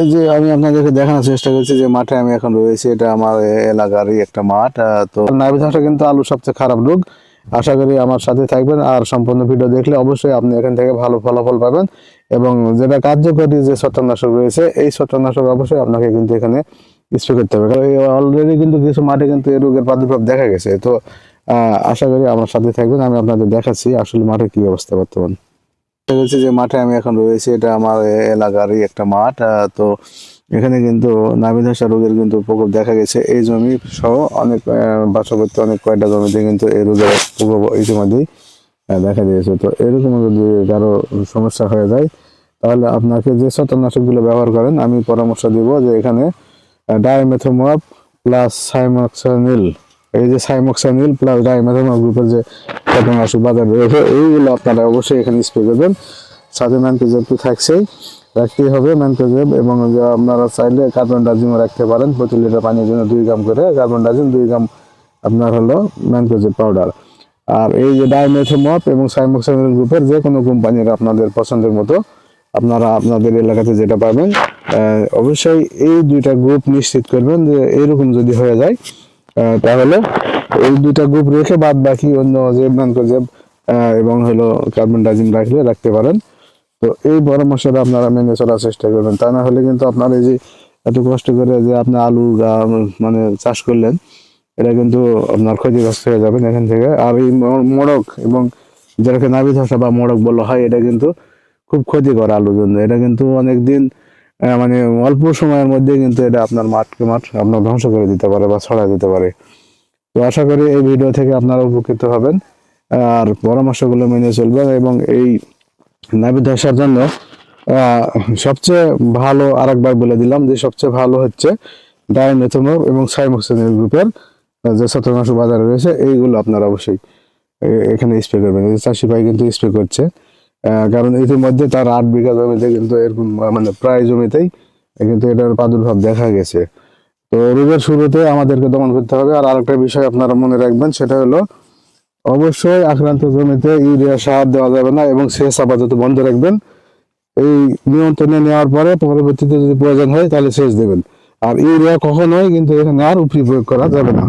এই যে আমি আপনাদেরকে দেখানোর চেষ্টা করছি যে মাঠে আমি এখন রয়েছি, এটা আমার এলাকারই একটা মাঠ তো নাইবে ধসা কিন্তু আলু সবচেয়ে খারাপ রোগ। আশা করি আমার সাথে থাকবেন আর সম্পূর্ণ ভিডিও দেখলে অবশ্যই আপনি এখান থেকে ভালো ফলাফল পাবেন। এবং যেটা কার্যকরী যে ছত্রনাশক রয়েছে, এই ছত্রনাশক অবশ্যই আপনাকে কিন্তু এখানে স্প্রে করতে হবে। কারণ অলরেডি কিন্তু কিছু মাঠে কিন্তু এই রোগের প্রাদুর্ভাব দেখা গেছে। তো আশা করি আমার সাথে থাকবেন, আমি আপনাদের দেখাচ্ছি আসলে মাঠে কি অবস্থা বর্তমান। যাচ্ছে যে মাঠে আমি এখন রয়েছি, এটা আমার এলাকারই একটা মাঠ তো এখানে কিন্তু নাভিধাসা রোগের কিন্তু প্রকোপ দেখা গেছে। এই জমি সহ অনেক পার্শ্ববর্তী অনেক কয়েকটা জমিতে কিন্তু এই রোগের প্রকোপ ইতিমধ্যেই দেখা দিয়েছে। তো এরকম যদি কারও সমস্যা হয়ে যায়, তাহলে আপনাকে যে ছত্রনাশকগুলো ব্যবহার করেন, আমি পরামর্শ দিব যে এখানে ডাইমেথোমাপ প্লাস সাইমক্সানিল এই যে সাইমক্সানিল প্লাস ডাইমেথোমাপ গ্রুপের যে ছত্রনাশক বাজার রয়েছে, এইগুলো আপনারা অবশ্যই এখানে স্প্রে করবেন। সাথে ম্যানকোজেব তো থাকছেই রাখতেই হবে ম্যানকোজেব এবং আপনারা চাইলে কার্বন ডাজিমও রাখতে পারেন, প্রতি লিটার পানির জন্য দুই গ্রাম করে। কার্বন ডাজিম দুই গ্রাম আপনার হলো ম্যানকোজেব পাউডার আর এই যে ডাইমেথোমপ এবং সাইমোক্সানিল গ্রুপের যে কোনো কোম্পানির আপনাদের পছন্দের মতো আপনারা আপনাদের এলাকাতে যেটা পাবেন অবশ্যই এই দুইটা গ্রুপ নিশ্চিত করবেন যে এরকম যদি হয়ে যায় তাহলে এই দুইটা গ্রুপ রেখে বাদ বাকি অন্য যে ম্যানকোজেব এবং হলো কার্বন ডাইজিম রাখলে রাখতে পারেন। তো এই পরামর্শটা আপনারা মেনে চলার চেষ্টা করবেন। তা না হলে কিন্তু আপনার এই যে এত কষ্ট করে যে আপনি আলু গা- মানে চাষ করলেন এটা কিন্তু আপনার ক্ষতিগ্রস্ত হয়ে যাবেন এখান থেকে। আর এই মোড়ক এবং যেটাকে নাবি ধসা বা মোড়ক বলা হয় এটা কিন্তু খুব ক্ষতিকর আলুর জন্য। এটা কিন্তু অনেক দিন আহ, মানে অল্প সময়ের মধ্যে কিন্তু এটা আপনার মাঠকে মাঠ আপনার ধ্বংস করে দিতে পারে বা ছড়া দিতে পারে। তো আশা করি এই ভিডিও থেকে আপনারা উপকৃত হবেন আর পরামর্শগুলো মেনে চলবেন এবং এই নাবি ধসার জন্য সবচেয়ে ভালো আরেকবার বলে দিলাম যে সবচেয়ে ভালো হচ্ছে ডাইমেথোমোব এবং সাইমোক্সিনের গ্রুপের যে ছত্রনাশক বাজারে রয়েছে, এইগুলো আপনারা অবশ্যই এখানে স্প্রে করবেন। চাষি ভাই কিন্তু স্প্রে করছে। কারণ ইতিমধ্যে তার আট বিঘা জমিতে কিন্তু এরকম মানে প্রায় জমিতেই কিন্তু এটার প্রাদুর্ভাব দেখা গেছে। তো রোগের শুরুতে আমাদেরকে দমন করতে হবে। আর আরেকটা বিষয় আপনারা মনে রাখবেন, সেটা হলো অবশ্যই আক্রান্ত জমিতে ইউরিয়া সার দেওয়া যাবে না এবং সেচ আপাতত বন্ধ রাখবেন। এই নিয়ন্ত্রণে নেওয়ার পরে পরবর্তীতে যদি প্রয়োজন হয় তাহলে সেচ দেবেন। আর ইউরিয়া কখনোই কিন্তু এখানে আর উপরি প্রয়োগ করা যাবে না।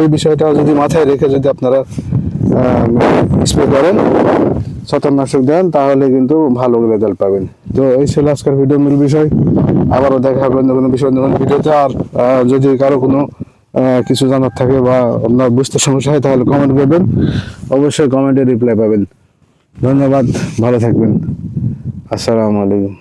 এই বিষয়টা যদি মাথায় রেখে যদি আপনারা স্প্রে করেন ছত্রনাশক দেন, তাহলে কিন্তু ভালো রেজাল্ট পাবেন। তো এই ছিল আজকের ভিডিও মূল বিষয়। আবারও দেখা হবে কোনো বিষয়, অন্য ভিডিওতে আর যদি কারও কোনো কিছু জানার থাকে বা আপনার বুঝতে সমস্যা হয়, তাহলে কমেন্ট করবেন। অবশ্যই কমেন্টে রিপ্লাই পাবেন। ধন্যবাদ, ভালো থাকবেন। আসসালামু আলাইকুম।